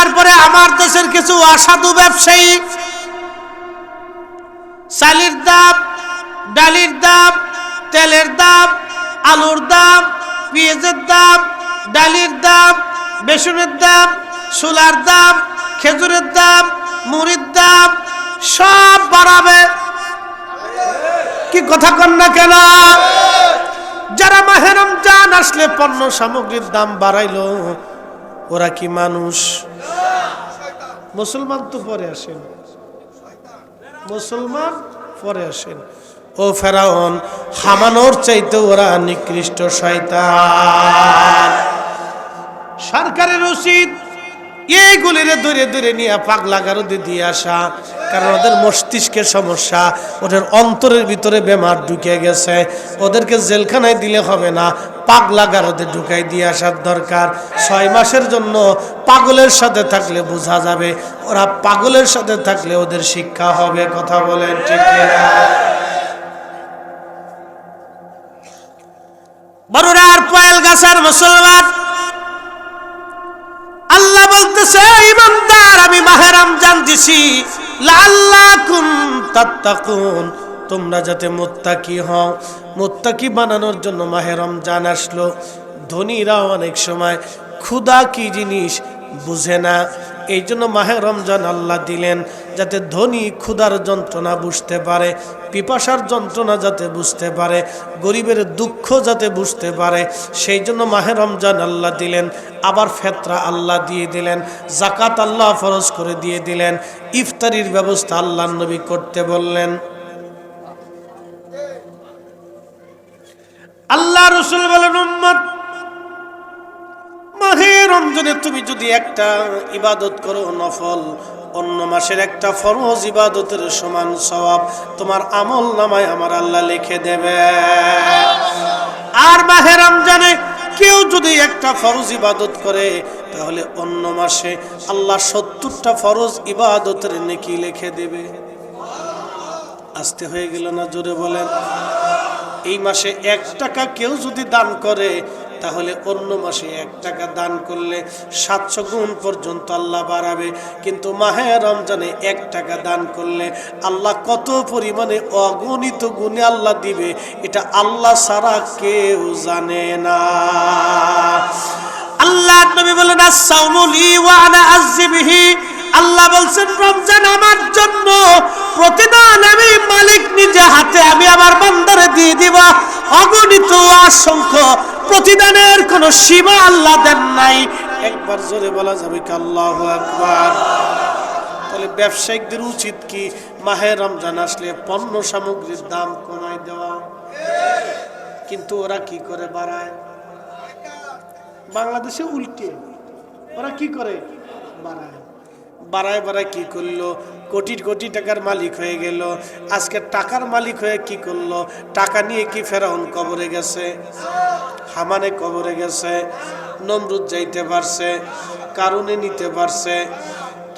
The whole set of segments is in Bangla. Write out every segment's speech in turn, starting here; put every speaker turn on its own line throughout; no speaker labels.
তারপরে আমার দেশের কিছু অসাধু ব্যবসায়ী, চালের দাম, ডালির দাম, তেলের দাম, আলুর দাম, পেঁয়াজের দাম, ডালির দাম, বেসনের দাম, সোলার দাম, খেজুরের দাম, মুড়ির দাম, সব বাড়াবে। কি কথা কন না কেন? যারা মাহেরম জান আসলে পণ্য সামগ্রীর দাম বাড়াইলো ওরা কি মানুষ? মুসলমান তো পরে আসেন। মুসলমান পরে আসেন। ও ফেরাউন, হামানোর চাইতে ওরা নিকৃষ্ট শয়তান। সরকারের উচিত এইগুলিরে দূরে দূরে নিয়ে পাগলা গারদে দিয়ে আসা। কারণ ওদের মস্তিষ্কের সমস্যা, ওদের অন্তরের ভিতরে বেমার ঢুকে গেছে। ওদেরকে জেলখানায় দিলে হবে না। পাগলা গারদে ঢুকাই দিয়ে আসার দরকার। ছয় মাসের জন্য পাগলের সাথে থাকলে বোঝা যাবে, ওরা পাগলের সাথে থাকলে ওদের শিক্ষা হবে, কথা বলেন ঠিক মুসলমান। আল্লাহ বলতেছে, ইমানদার, আমি মাহে রমজান দিছি। লাল্লাকুম তাত্তাকুন। তোমরা যাতে মোত্তাকি হও। মোত্তাকি বানানোর জন্য মাহে রমজান আসলো। ধনীরাও অনেক সময় ক্ষুধা কি জিনিস বুঝে না। এই জন্য মাহে রমজান আল্লাহ দিলেন যাতে ধনী ক্ষুধার যন্ত্রণা বুঝতে পারে, পিপাসার যন্ত্রণা যাতে বুঝতে পারে, গরিবের দুঃখ যাতে বুঝতে পারে। সেই জন্য মাহে রমজান আল্লাহ দিলেন, আবার ফেতরা আল্লাহ দিয়ে দিলেন জাকাত আল্লাহ ফরজ করে দিয়ে দিলেন, ইফতারির ব্যবস্থা আল্লাহ নবী করতে বললেন। আল্লাহ রসুল বলেন মাহে রমজানে তুমি যদি একটা ইবাদত করো, নফল, অন্য মাসের একটা ফরজ ইবাদতের সমান সওয়াব, তোমার আমল নামায় আমার আল্লাহ লিখে দেবে। আর মাহে রমজানে কেউ যদি একটা ফরজ ইবাদত করে, তাহলে অন্য মাসে আল্লাহ সত্তরটা ফরজ ইবাদতের নেকি লিখে দেবে। আসতে হয়ে গেল না, জোরে বলেন। এই মাসে এক টাকা কেউ যদি দান করে, তাহলে অন্য মাসে এক টাকা দান করলে সাতশো গুণ পর্যন্ত আল্লাহ বাড়াবে। কিন্তু মাহে রমজানে এক টাকা দান করলে আল্লাহ কত পরিমাণে অগণিত গুণে আল্লাহ দিবে, এটা আল্লাহ ছাড়া কেউ জানে না। আল্লাহ নবী বলেন আসাউমুলি ওয়া আনা আযিবিহি আল্লাহ বলছেন, রমজান আমার জন্য। প্রতিদান আমি মালিক নিজে হাতে, আমি আমার বান্দারে দিয়ে দিব। অগণিত অসংখ্য প্রতিদানের কোনো সীমা আল্লাহ দেন নাই। একবার জোরে বলা যাবে কি আল্লাহ একবার তাহলে ব্যবসায়িকদের উচিত কি মাহে রমজান আসলে পণ্য সামগ্রীর দাম কমাই দেওয়া? কিন্তু ওরা কি করে বাড়ায়? বাংলাদেশে উল্টে। ওরা কি করে? বাড়ায়। বাড়ায় বাড়ায় কি করল? কোটি কোটি টাকার মালিক হয়ে গেল। আজকে টাকার মালিক হয়ে কি করল? টাকা নিয়ে কি ফেরাউন কবরে গেছে? হামানে কবরে গেছে। নমরুদ যাইতে পারছে কারণে নিতে পারছে।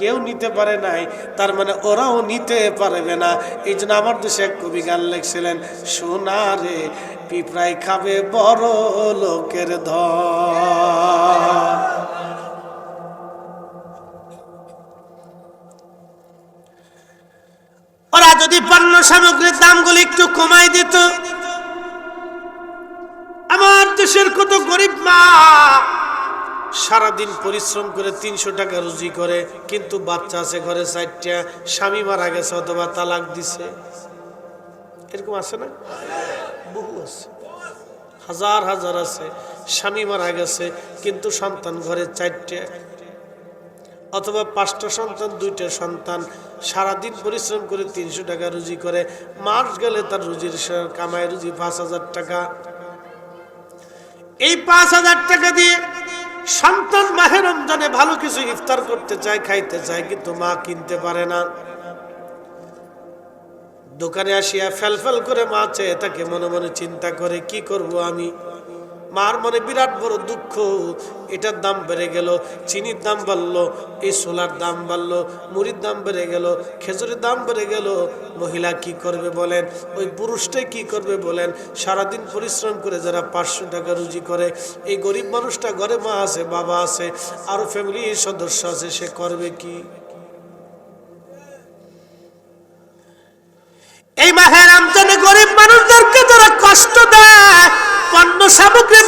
কেউ নিতে পারে নাই, তার মানে ওরাও নিতে পারবে না। এই জন্য আমার দেশে এক কবি গান লিখছিলেন সোনারে পিঁপড়াই খাবে বড় লোকের ধন। যদি পণ্য সামগ্রীর দামগুলি একটু কমাই দিত। আমার দেশের কত গরিব মা সারাদিন পরিশ্রম করে তিনশো টাকা রুজি করে, কিন্তু বাচ্চা আছে ঘরে চারটা, স্বামী মারা গেছে অথবা তালাক দিছে। এরকম আছে না? বহু আছে। হাজার হাজার আছে। স্বামী মারা গেছে, কিন্তু সন্তান ঘরে চারটে অথবা পাঁচটা সন্তান, দুইটা সন্তান, সারাদিন পরিশ্রম করে তিনশো টাকা রুজি করে, মাস গেলে তার রুজির কামায় রুজি পাঁচ হাজার টাকা। এই পাঁচ হাজার টাকা দিয়ে সন্তান মাহে রমজানে ভালো কিছু ইফতার করতে চায়, খাইতে চায়, কিন্তু মা কিনতে পারে না। দোকানে আসিয়া ফেল ফেল করে মা চেয়ে তাকে মনে মনে চিন্তা করে, কি করব আমি? মার মনে বিরাট বড় দুঃখ। এটার দাম বেড়ে গেল, চিনির দাম বাড়লো, এই সোলার দাম বাড়লো, মুড়ির দাম বেড়ে গেল, খেজুরের দাম বেড়ে গেল। মহিলা কি করবে বলেন? ওই পুরুষটাই কি করবে বলেন? সারাদিন পরিশ্রম করে যারা পাঁচশো টাকা রুজি করে, এই গরিব মানুষটা ঘরে মা আছে, বাবা আছে আরও ফ্যামিলির সদস্য আছে, সে করবে কি? এই মাহে রমজানে গরিব মানুষদেরকে যারা কষ্ট দেয়, পণ্য সামগ্রীর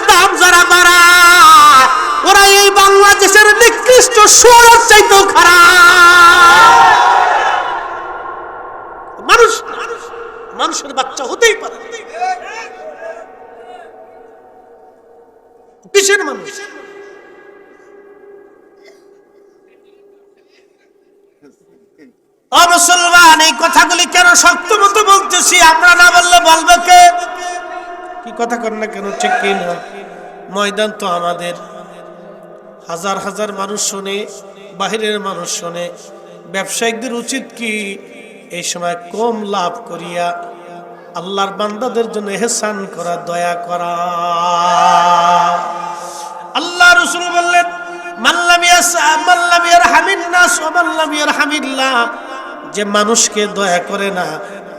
বাংলাদেশের নিকৃষ্ট সুরের চাইতেও খারাপ। মানুষ, মানুষের বাচ্চা হতেই পারে। কিসের মানুষ? মুসলমান, এই কথাগুলি কেন শক্ত মতো বলতেছি? আমরা না বললে বলবে কে? কি কথা কর না কেন? ঠিক না? ময়দান তো আমাদের। হাজার হাজার মানুষ শোনে, বাহিরের মানুষ শোনে। ব্যবসায়িকদের উচিত কি? এই সময় কম লাভ করিয়া আল্লাহর বান্দাদের জন্য এহসান করা, দয়া করা। আল্লাহ রসুল বললেন যে মানুষকে দয়া করে না,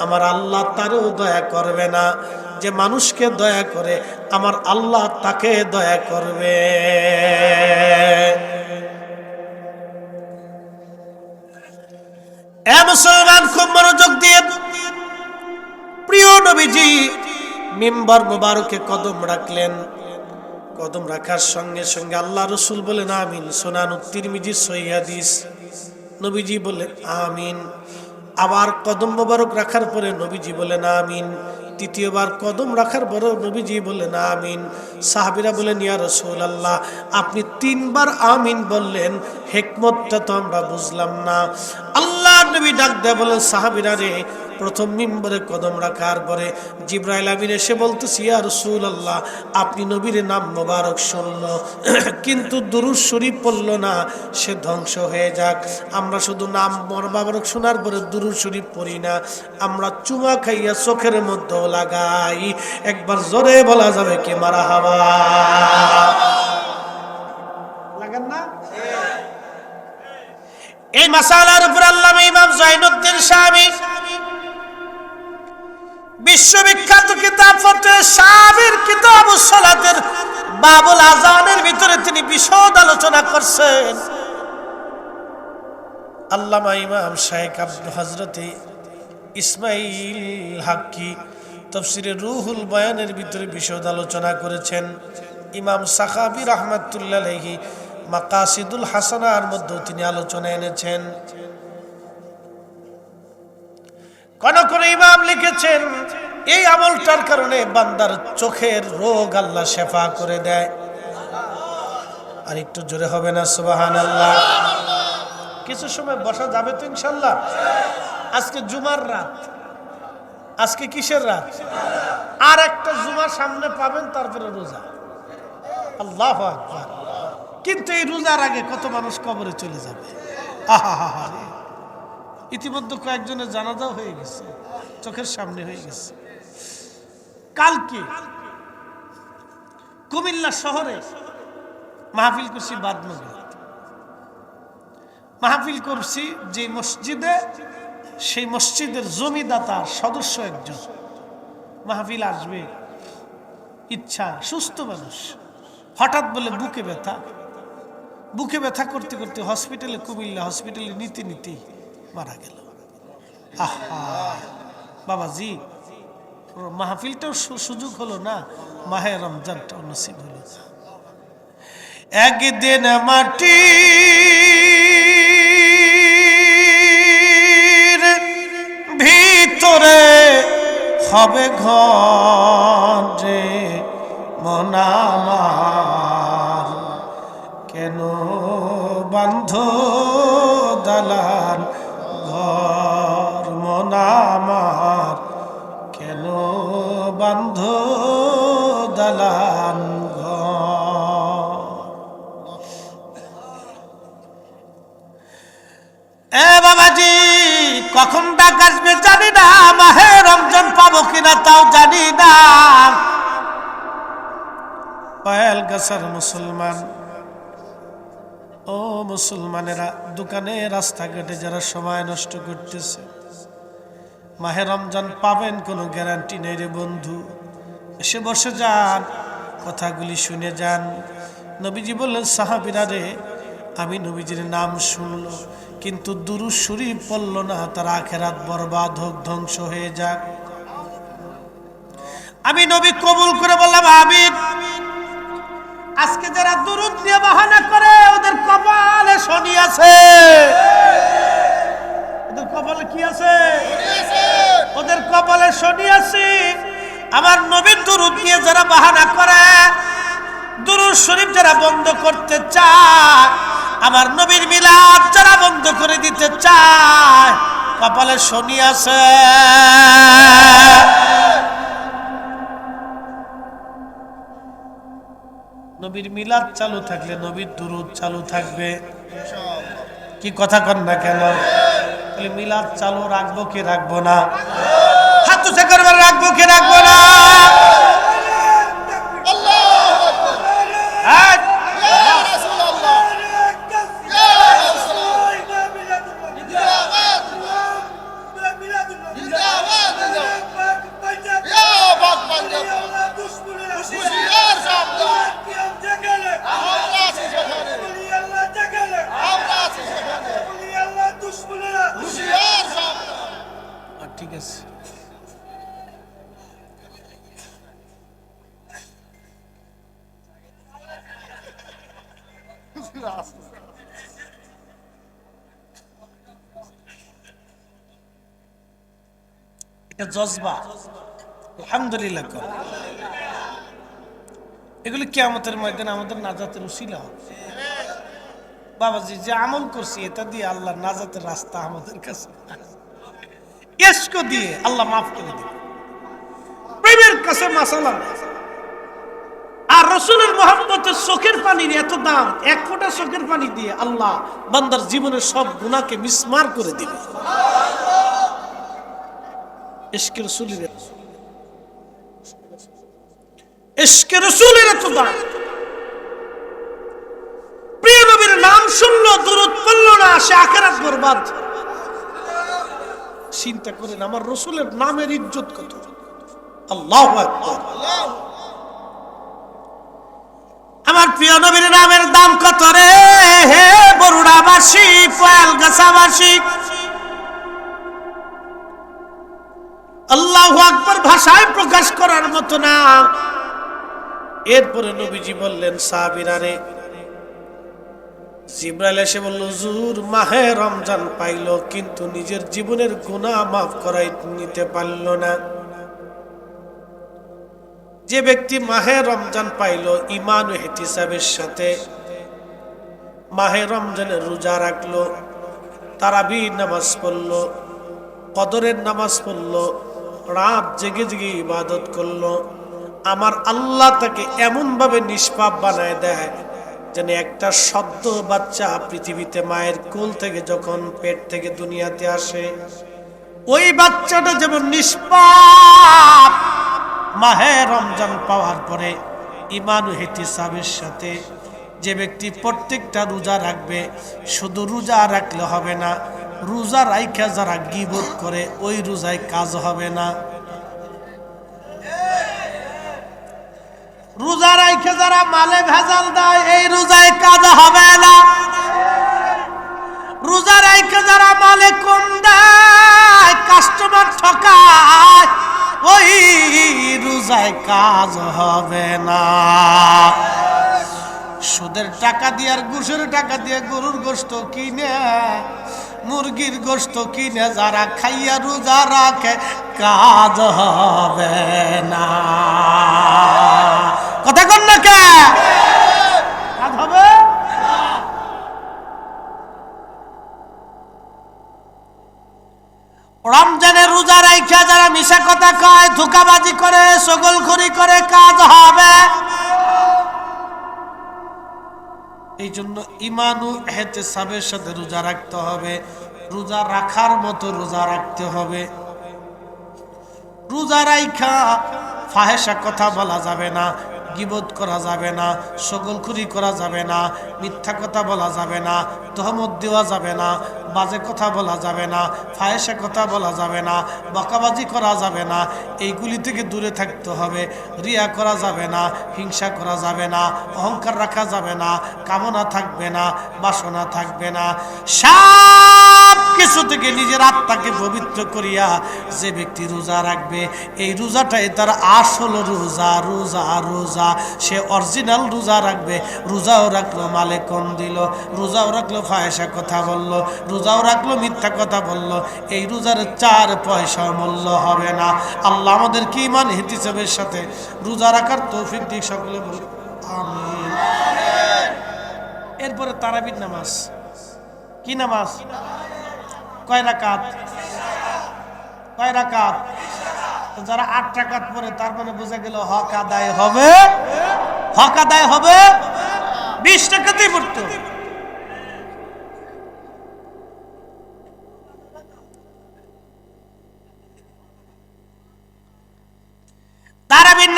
আমার আল্লাহ তারও দয়া করবে না। যে মানুষকে দয়া করে আমার আল্লাহ তাকে দয়া করবে। প্রিয় নবীজি মিম্বর মুবারকে কদম রাখলেন। কদম রাখার সঙ্গে সঙ্গে আল্লাহ রসুল সৈয়াদিস নবীজি আমিন। আবার কদম মোবারক রাখার পরে নবীজি বলেন, আমিন। তৃতীয়বার কদম রাখার পরেও নবীজি বললেন, আমিন। সাহাবিরা বলেন ইয়া রসুল আল্লাহ আপনি তিনবার আমিন বললেন, হেকমতটা তো আমরা বুঝলাম না। আল্লাহ নবী ডাক দেয় বলেন সাহাবিরা রে প্রথম মিম্বরে কদম রাখার পরে জিব্রাইল আমিন এসে বলতেছি ইয়া রসুল আল্লাহ আপনি নবীর নাম মোবারক শুনল। কিন্তু দুরুজ শরীফ পড়ল না সে ধ্বংস হয়ে যাক। আমরা শুধু নাম মোবারক শোনার পরে দুরুজ শরীফ পড়ি না আমরা চুমা খাইয়া চোখের মধ্যেও লাগাই। একবার জোরে বলা যাবে কি মারা হাওয়া লাগান না? এই মাসালার উপর আল্লাহ ইমাম জৈনুদ্দিন স্বামী বিশ্ববিখ্যাত কিতাব ফতে সাবির কিতাব সালাতের। বাবুল আজানের ভিতরে তিনি বিশদ আলোচনা করছেন। আল্লামা ইমাম শাহেক আব্দুল হজরতে ইসমাইল হাক্কি তফসিরে রুহুল বয়ানের ভিতরে বিশদ আলোচনা করেছেন। ইমাম সাখাবি রহমাতুল্লাহি মাকাসিদুল হাসানার মধ্যেও তিনি আলোচনা এনেছেন। কোন কোন ইমাম লিখেছেন, এই আমলটার কারণে বান্দার চোখের রোগ আল্লাহ শেফা করে দেয়। আর একটু জোরে হবে না সুবাহান আল্লাহ কিছু সময় বসা যাবে তো ইনশাল্লাহ আজকে জুমার রাত। আজকে কিসের রাত? আর একটা জুমার সামনে পাবেন, তারপরে রোজা। আল্লাহ কিন্তু এই রোজার আগে কত মানুষ কবরে চলে যাবে? আহা হা হা ইতিমধ্যে কয়েকজনের জানাজাও হয়ে গেছে, চোখের সামনে হয়ে গেছে। কালকে কুমিল্লা শহরে মাহফিল করছি বাদনগর। মাহফিল করছি যে মসজিদে, সেই মসজিদের জমিদাতার সদস্য একজন। মাহফিল আসবে, ইচ্ছা, সুস্থ মানুষ। হঠাৎ বলে বুকে ব্যথা। বুকে ব্যথা করতে করতে হসপিটালে, কুমিল্লা হসপিটালে নিতে নিতেই মারা গেল। আহা। বাবাজি, মাহফিলটাও সুযোগ হলো না? মাহে রমজানটাও নসিব হলো একদিন মাটি ভিতরে হবে ঘরে মনামার কেন বান্ধ দালান বান্ধ দালান এ বাবাজি, কখন ডাক আসবে জানি না, মাহে রমজান পাবো কিনা তাও জানি না। পায়াল গাছার মুসলমান। ও মুসলমানেরা, দোকানে রাস্তাঘাটে যারা সময় নষ্ট করতেছে মাহে রমজান পাবেন, কোনো গ্যারান্টি নেই রে বন্ধু। এসে বসে যান, কথাগুলি শুনে যান। নবীজি বললেন, সাহাবিরা রে, আমি নবীজির নাম শুনল, কিন্তু দুরু শরীফ পড়ল না, তার আখেরাত বরবাদ হোক, ধ্বংস হয়ে যাক। আমি নবী কবুল করে বললাম, আমিন। আজকে যারা দুরুদ নিয়ে বাহানা করে, ওদের কপালে শনি আছে। ওদের কপালে কি শনি আছে। আমার নবীর দুরুদ নিয়ে যারা বাহানা করে, দুরুদ শরীফ যারা বন্ধ করতে চায় আমার নবীর মিলাদ যারা বন্ধ করে দিতে চায়, কপালে শনি আছে। নবীর মিলাদ চালু থাকলে নবীর দুরুদ চালু থাকবে। কি কথা কন না কেন? তাহলে মিলাদ চালু রাখব কি রাখব না? হাত উঁচা করবার রাখব কি রাখব না? জজবা। আলহামদুলিল্লাহ কর। এগুলি কেয়ামতের ময়দানে আমাদের নাজাতের উসিলা হবে। বাবাজি, যে আমল করছি, এটা দিয়ে আল্লাহ নাজাতের রাস্তা আমাদের কাছে ইস্ক দিয়ে আল্লাহ মাফ করে দিবে। প্রেমের কাছে মাসালা। আর রসুলের মোহাম্মতের চোখের পানির এত দাম, এক ফোঁটা চোখের পানি দিয়ে আল্লাহ বান্দার জীবনের সব গুণাকে মিসমার করে দিবে। রসুলের চিন্তা করেন, আমার রসুলের নামের ইজ্জত কত? আল্লাহ আমার প্রিয় নবীর নামের দাম কত রে? হে বরুড়াবাসী পয়াল গাছাবাসী ভাষায় প্রকাশ করার মতো না। এরপরে নবীজি বললেন সাহাবিরা রে জিব্রাইল এসে বলল, হুজুর, মাহে রমজান পাইল, কিন্তু নিজের জীবনের গুনাহ মাফ করাই নিতে পারল না। যে ব্যক্তি মাহে রমজান পাইল ইমান হেতিসাবের সাথে মাহে রমজানের রোজা রাখল তারাবি নামাজ পড়ল, কদরের নামাজ পড়ল রাত জেগে জেগে ইবাদত করল। আমার আল্লাহ তাকে এমনভাবে নিষ্পাপ বানায় দেয় যেন একটা শব্দ বাচ্চা পৃথিবীতে মায়ের কোল থেকে যখন পেট থেকে দুনিয়াতে আসে, ওই বাচ্চাটা যেমন নিষ্পাপ মাহে রমজান পাওয়ার পরে ইমান হেতিসাবের সাথে যে ব্যক্তি প্রত্যেকটা রোজা রাখবে, শুধু রোজা রাখলে হবে না রোজা রাইখা যারা গিবত করে, ওই রোজায় কাজ হবে না। রোজা রাইখে যারা মালে ভেজাল দেয়, এই রোজায় কাজ হবে না। রোজা রাইখে যারা মালে কম দেয় কাস্টমার ঠকায়, ওই রোজায় কাজ হবে না। সুদের টাকা দিয়ে আর ঘুষের টাকা দিয়ে গরুর গোস্ত কিনে মুরগির গোস্ত কিনে যারা খাইয়া রোজা রাখে, কাজ হবে না। কথা কন না কে? কাজ হবে? রমজানের রোজা রাইখা যারা মিশা কথা কয়, ধোকাবাজি করে, সগলখড়ি করে, কাজ হবে। এই জন্য ইমানু হেতে সাবের সাথে রোজা রাখতে হবে। রোজা রাখার মতো রোজা রাখতে হবে। রোজা রাইখা ফাহেসা কথা বলা যাবে না গিবোধ করা যাবে না সকলখুরি করা যাবে না, মিথ্যা কথা বলা যাবে না, তহমত দেওয়া যাবে না। বাজে কথা বলা যাবে না ফায়েসে কথা বলা যাবে না, বকাবাজি করা যাবে না, এইগুলি থেকে দূরে থাকতে হবে, রিয়া করা যাবে না, হিংসা করা যাবে না, অহংকার রাখা যাবে না, কামনা থাকবে না, বাসনা থাকবে না। সব কিছু থেকে নিজের আত্মাকে পবিত্র করিয়া যে ব্যক্তি রোজা রাখবে, এই রোজাটাই তার আসল রোজা রোজা রোজা। সে অরিজিনাল রোজা রাখবে। রোজাও রাখল মালে কম দিল, রোজাও রাখল ফায়সা কথা বলল, রোজাও রাখল মিথ্যা কথা বলল। এই রোজার চার পয়সা মূল্য হবে না। আল্লাহ আমাদের কি ইমান হিতিসবের সাথে রোজা রাখার তৌফিক দিক সকলে বলি এরপরে তারাবির নামাজ। কি নামাজ? কয় রাকাত? কয় যারা আট পরে তার মানে বোঝা গেল হক আদায় হবে। হক আদায় হবে? বিশ টাকাতেই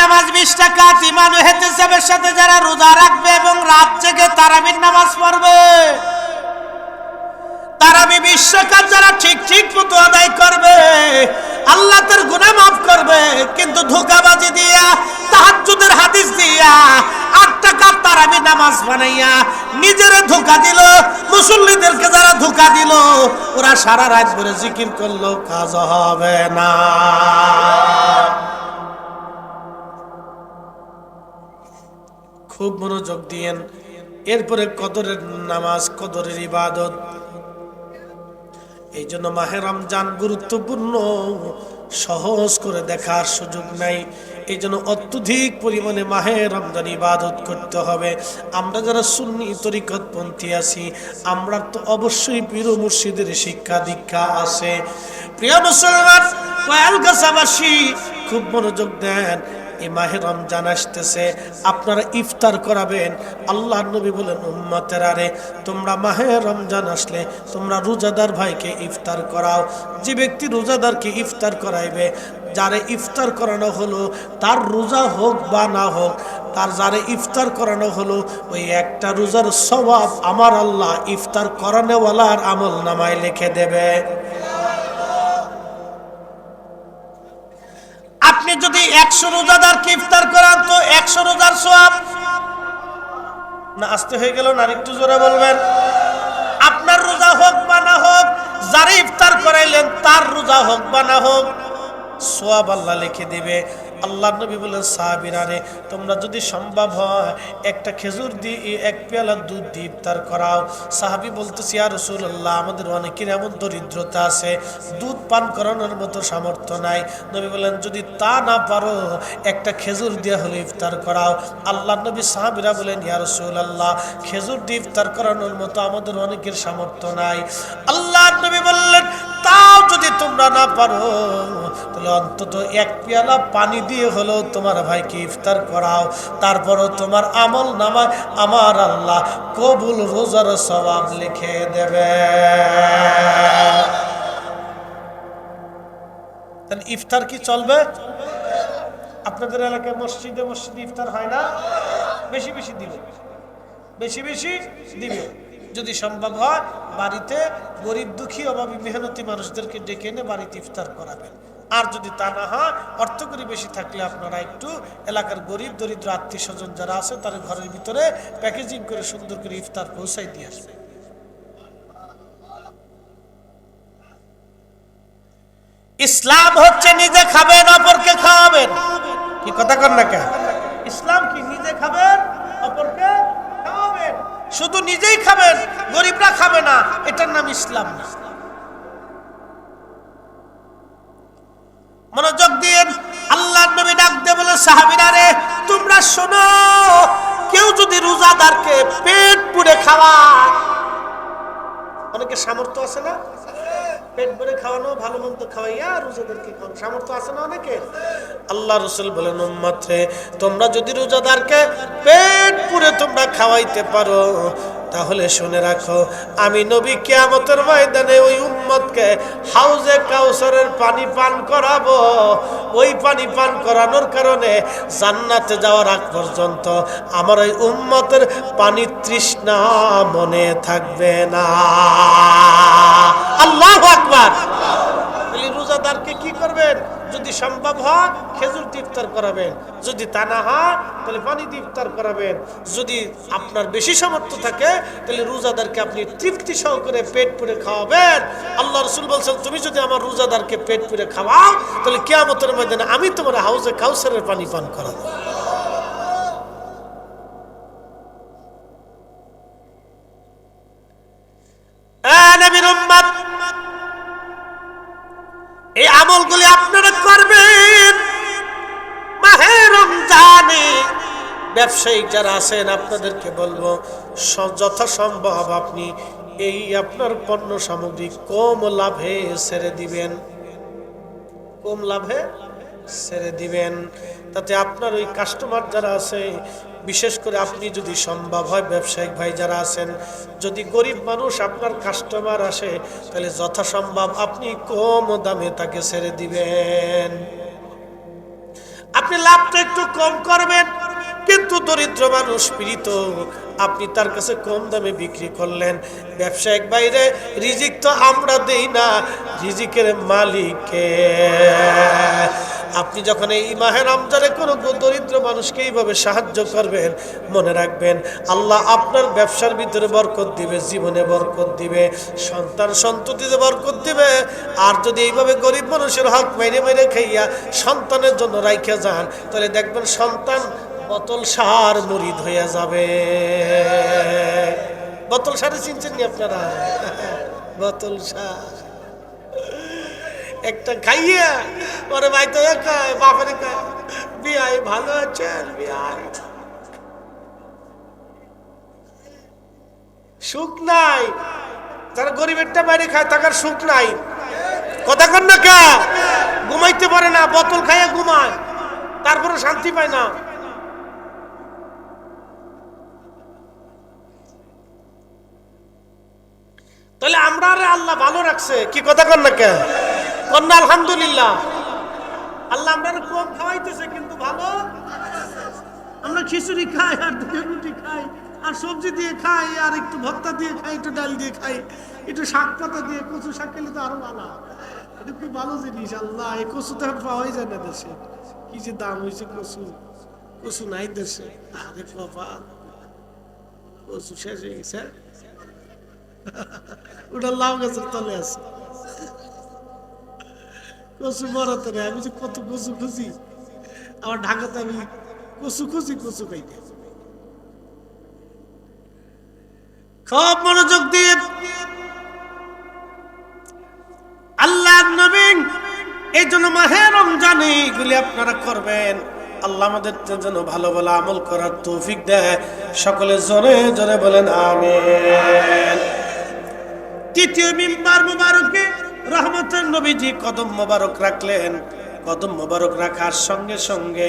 নামাজ বিশ টাকা ইমান সাথে যারা রোজা রাখবে এবং রাত জেগে তারাবির নামাজ পড়বে। তারাবি বিশ্বকাপ যারা ঠিক ঠিক মতো আদায় করবে, আল্লাহ তার গুনাহ মাফ করবে, কিন্তু ধোকাবাজি দিয়া, তাহাজ্জুদের হাদিস দিয়া আট টাকা তারাবি নামাজ বানাইয়া নিজের ধোকা দিল, মুসল্লিদেরকে যারা ধোকা দিল, ওরা সারা রাত ধরে জিকির করল, কাজ হবে না। খুব মনোযোগ দিয়েন, এরপরে কদরের নামাজ, কদরের ইবাদত এই জন্য মাহে রমজান গুরুত্বপূর্ণ, সহজ করে দেখার সুযোগ নাই। এই জন্য অত্যধিক পরিমাণে মাহে রমজান ইবাদত করতে হবে। আমরা যারা সুন্নি তরিকত পন্থী আছি, আমরা তো অবশ্যই পীর মুর্শিদের শিক্ষা দীক্ষা আছে। প্রিয় মুসলমান খুব মনোযোগ দেন। এই মাহে রমজান আসতেছে, আপনারা ইফতার করাবেন। আল্লাহ নবী বলেন, উম্মতের আরে তোমরা মাহে রমজান আসলে তোমরা রোজাদার ভাইকে ইফতার করাও। যে ব্যক্তি রোজাদারকে ইফতার করাইবে, যারে ইফতার করানো হলো, তার রোজা হোক বা না হোক, তার যারে ইফতার করানো হলো, ওই একটা রোজার স্বভাব আমার আল্লাহ ইফতার করানোওয়ালার আমল নামায় লিখে দেবে। আপনি যদি একশো রোজাদার ইফতার করান, তো একশো রোজার সোয়াব। না, আসতে হয়ে গেল না একটু জোরে বলবেন। আপনার রোজা হোক বা না হোক, যারা ইফতার করাইলেন, তার রোজা হোক বা না হোক, সোয়াব আল্লাহ লিখে দিবে। আল্লাহ নবী বলেন সাহাবিরারে তোমরা যদি সম্ভব হয়, একটা খেজুর দিয়ে, এক পেয়ালা দুধ দিয়ে ইফতার করাও। সাহাবি বলতেছি আর রসুল্লাহ আমাদের অনেকের এমন দরিদ্রতা আছে, দুধ পান করানোর মতো সামর্থ্য নাই। নবী বলেন যদি তা না পারো, একটা খেজুর দিয়ে হলে ইফতার করাও। আল্লাহ নবী সাহাবিরা বলেন ইয়া রসুল্লাহ খেজুর দিয়ে ইফতার করানোর মতো আমাদের অনেকের সামর্থ্য নাই। আল্লাহ নবী বললেন যদি তোমরা না পারো, তাহলে অন্তত এক পেয়ালা পানি দিয়ে হলেও তোমার ভাইকে ইফতার করাও। তারপরও তোমার আমল নামায় আমার আল্লাহ কবুল রোজার সবাব লিখে দেবে। তাহলে ইফতার কি চলবে? আপনাদের এলাকায় মসজিদে মসজিদে ইফতার হয় না? বেশি বেশি দিবে। বেশি বেশি দিবে। যদি সম্ভব হয়, বাড়িতে গরিব দুঃখী অভাবী মেহনতি মানুষদেরকে ডেকে এনে বাড়িতে ইফতার করাবেন। আর যদি তা না হয়, অর্থ করি বেশি থাকলে আপনারা একটু এলাকার গরিব, দরিদ্র, আত্মীয় স্বজন যারা আছে তাদের ঘরের ভিতরে প্যাকেজিং করে সুন্দর করে ইফতার পৌঁছাই দিয়ে আসবে। ইসলাম হচ্ছে নিজে খাবেন, অপরকে খাওয়াবেন। কি কথা কর না কেন? ইসলাম কি নিজে খাবেন শুধু নিজেই খাবেন, গরিবরা খাবে না। এটার নাম ইসলাম না। মনোযোগ দিন আল্লাহ নবী ডাক দে বলে, সাহাবিরা রে, তোমরা শোনো, কেউ যদি রোজাদারকে পেট পুড়ে খাওয়া অনেকে সামর্থ্য আছে না? পেট ভরে খাওয়ানো, ভালো মন্দ খাওয়াইয়া রোজাদারকে খাওয়ানো। সামর্থ্য আছে না অনেকে আল্লাহ রসুল বলেন উম্মাত্রে তোমরা যদি রোজাদারকে পেট পুরে তোমরা খাওয়াইতে পারো। তাহলে শুনে রাখো, আমি নবী কিয়ামতের ময়দানে ওই উম্মতকে হাউজে কাউসারের পানি পান করাবো। ওই পানি পান করানোর কারণে জান্নাতে যাওয়ার আগ পর্যন্ত আমার ওই উম্মতের পানি তৃষ্ণা মনে থাকবে না। আল্লাহ আকবার! রোজাদারকে কি করবেন? যদি সম্ভব হয়, খেজুর ইফতার করাবেন। যদি তা না হয়, তাহলে পানি ইফতার করাবেন। যদি আপনার বেশি সামর্থ্য থাকে, তাহলে রোজাদারকে আপনি তৃপ্তি সহকারে পেট পুরে খাওয়াবেন। আল্লাহ রসুল বলছেন, তুমি যদি আমার রোজাদারকে পেট পুরে খাওয়াও, তাহলে কেয়ামতের ময়দানে আমি তোমার হাউসে কাউসারের পানি পান করাবো। ব্যবসায়িক যারা আছেন, আপনাদেরকে বলব যথাসম্ভব আপনি এই আপনার পণ্য সামগ্রী কম লাভে ছেড়ে দিবেন। কম লাভে ছেড়ে দিবেন। তাতে আপনার ওই কাস্টমার যারা আছে, বিশেষ করে আপনি যদি সম্ভব হয়, ব্যবসায়িক ভাই যারা আছেন, যদি গরিব মানুষ আপনার কাস্টমার আসে, তাহলে যথাসম্ভব আপনি কম দামে তাকে ছেড়ে দিবেন। আপনি লাভটা একটু কম করবেন। কিন্তু দরিদ্র মানুষ পীড়িত। আপনি তার কাছে কম দামে বিক্রি করলেন। ব্যবসায়িক বাইরে রিজিক তো আমরা দেই না, রিজিকের মালিককে আপনি যখন এই মাহে রমজানে কোনো দরিদ্র মানুষকে এইভাবে সাহায্য করবেন, মনে রাখবেন, আল্লাহ আপনার ব্যবসার ভিতরে বরকত দিবে, জীবনে বরকত দিবে, সন্তান সন্ততিতে বরকত দিবে। আর যদি এইভাবে গরিব মানুষের হক মেরে মেরে খাইয়া সন্তানের জন্য রাইখে যান, তাহলে দেখবেন সন্তান বোতল সার মরিদ হইয়া যাবে। বোতল সারে চিনছেন নি আপনারা? বোতল সার। একটা খাইয়া ওরে ভাই তো কয়, বাপরে কয়, বিয়াই ভালো আছেন? বিয়াই। সুখ নাই। তারা গরিবেরটা বাইরে খায় তাকার সুখ নাই। কথা কন না কা? ঘুমাইতে পারে না, বোতল খাইয়া ঘুমায়। তারপরে শান্তি পায় না। তাহলে আমরা আরে আল্লাহ ভালো রাখছে। কি কথা কন না কে কন্যা আলহামদুলিল্লাহ। আল্লাহ আমরা কম খাওয়াইতেছে, কিন্তু ভালো? আমরা খিচুড়ি খাই, আর রুটি খাই, আর সবজি দিয়ে খাই, আর একটু ভর্তা দিয়ে খাই, একটু ডাল দিয়ে খাই, একটু শাক পাতা দিয়ে, কচু শাক খেলে তো আরও ভালো। এটা খুব ভালো জিনিস, আল্লাহ। এই কচু তো পাওয়াই যায় না দেশে। কি যে দাম হয়েছে কচু। কচু নাই দেশে। আরে কপাল কচু শেষ হয়ে গেছে ওটা লাউ গাছের তলে আছে। কচু বড়তে নেই, আমি যে কত কচু খুঁজি, আমার ঢাকাতে আমি কচু খুঁজি, কচু খুব মনোযোগ দিয়ে আল্লাহ নবীন এই জন্য মাহে রমজানে এগুলি আপনারা করবেন। আল্লাহ আমাদের যেন ভালো ভালো আমল করার তৌফিক দেয়। সকলে জোরে জোরে বলেন, আমিন। তৃতীয় মিম্বার মুবারকে রহমতের নবীজি কদম মোবারক রাখলেন। কদম মোবারক রাখার সঙ্গে সঙ্গে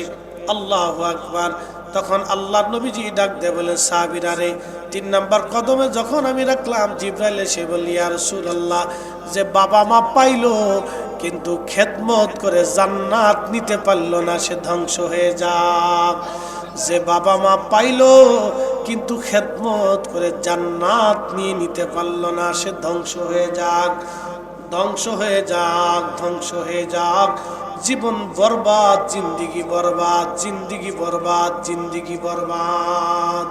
আল্লাহ আকবার, তখন আল্লাহ নবীজি ডাক দে বলে সাবিরারে তিন নাম্বার কদমে যখন আমি রাখলাম, জিব্রাইল এসে বললি আর আল্লাহ যে বাবা মা পাইলো, কিন্তু খেদমত করে জান্নাত নিতে পারল না, সে ধ্বংস হয়ে যাক। যে বাবা মা পাইলো কিন্তু খেদমত করে জান্নাত নিয়ে নিতে পারল না। সে ধ্বংস হয়ে যাক, ধ্বংস হয়ে যাক, ধ্বংস হয়ে যাক। জীবন বরবাদ, জিন্দিগি বরবাদ জিন্দিগি বরবাদ জিন্দিগি বরবাদ।